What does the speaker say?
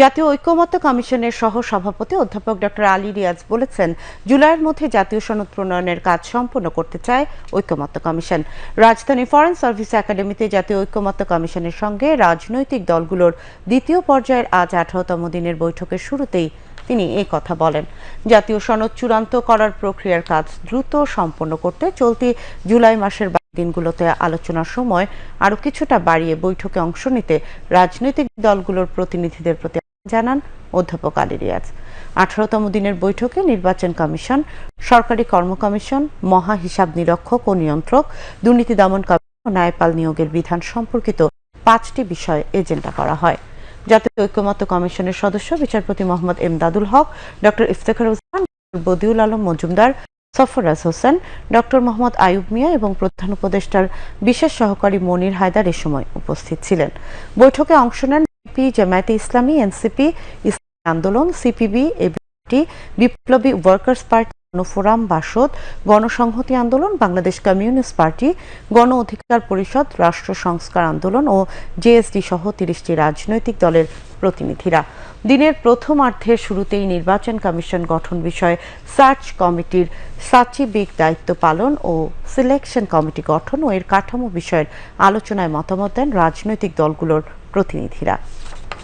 জাতীয় ঐক্যমত্য কমিশনের সহ সভাপতি অধ্যাপক ডক্টর আলী রিয়াজ বলেছেন, জুলাইয়ের মধ্যে জাতীয় সনদ প্রণয়নের কাজ সম্পন্ন করতে চায় ঐক্যমত্য কমিশন। রাজধানী ফরেন সার্ভিস একাডেমিতে জাতীয় ঐক্যমত্য কমিশনের সঙ্গে রাজনৈতিক দলগুলোর দ্বিতীয় পর্যায়ের আজ আঠারোতম দিনের বৈঠকের শুরুতেই তিনি এই কথা বলেন। জাতীয় সনদ চূড়ান্ত করার প্রক্রিয়ার কাজ দ্রুত সম্পন্ন করতে চলতি জুলাই মাসের দিনগুলোতে আলোচনার সময় আরও কিছুটা বাড়িয়ে বৈঠকে অংশ নিতে রাজনৈতিক দলগুলোর প্রতিনিধিদের প্রতি জানান অধ্যাপক আলী রিয়াজ। আঠারোতম দিনের বৈঠকে নির্বাচন কমিশন, সরকারি কর্ম কমিশন, মহা হিসাব নিরীক্ষক ও নিয়ন্ত্রক, দুর্নীতি দমন কমিশন ও ন্যায়পাল নিয়োগের বিধান সম্পর্কিত পাঁচটি বিষয় এজেন্ডা করা হয়। জাতীয় ঐক্যমত্য কমিশনের সদস্য বিচারপতি মোহাম্মদ এমদাদুল হক, ডক্টর ইফতেখার হোসেন বদিউল আলম মজুমদার সফরাজ হোসেন, ডক্টর মোহাম্মদ আয়ুব মিয়া এবং প্রধান উপদেষ্টার বিশেষ সহকারী মনির হায়দার এ সময় উপস্থিত ছিলেন। বৈঠকে অংশ নেন বিএনপি জামায়াতে ইসলামী, এনসিপি, ইসলামী আন্দোলন, সিপিবি এবিটি বিপ্লবী workers party, Gonoforum, BASAD, Gonosamhati Andolon, Bangladesh communist party, গণ অধিকার পরিষদ, রাষ্ট্র সংস্কার আন্দোলন ও জেএসডি সহ তিরিশটি রাজনৈতিক দলের প্রতিনিধিরা। দিনের প্রথমার্ধের শুরুতেই নির্বাচন কমিশন গঠন বিষয়ে সার্চ কমিটির সাচিবিক দায়িত্ব পালন ও সিলেকশন কমিটি গঠন ও এর কাঠামো বিষয়ের আলোচনায় মতামত দেন রাজনৈতিক দলগুলোর প্রতিনিধিরা।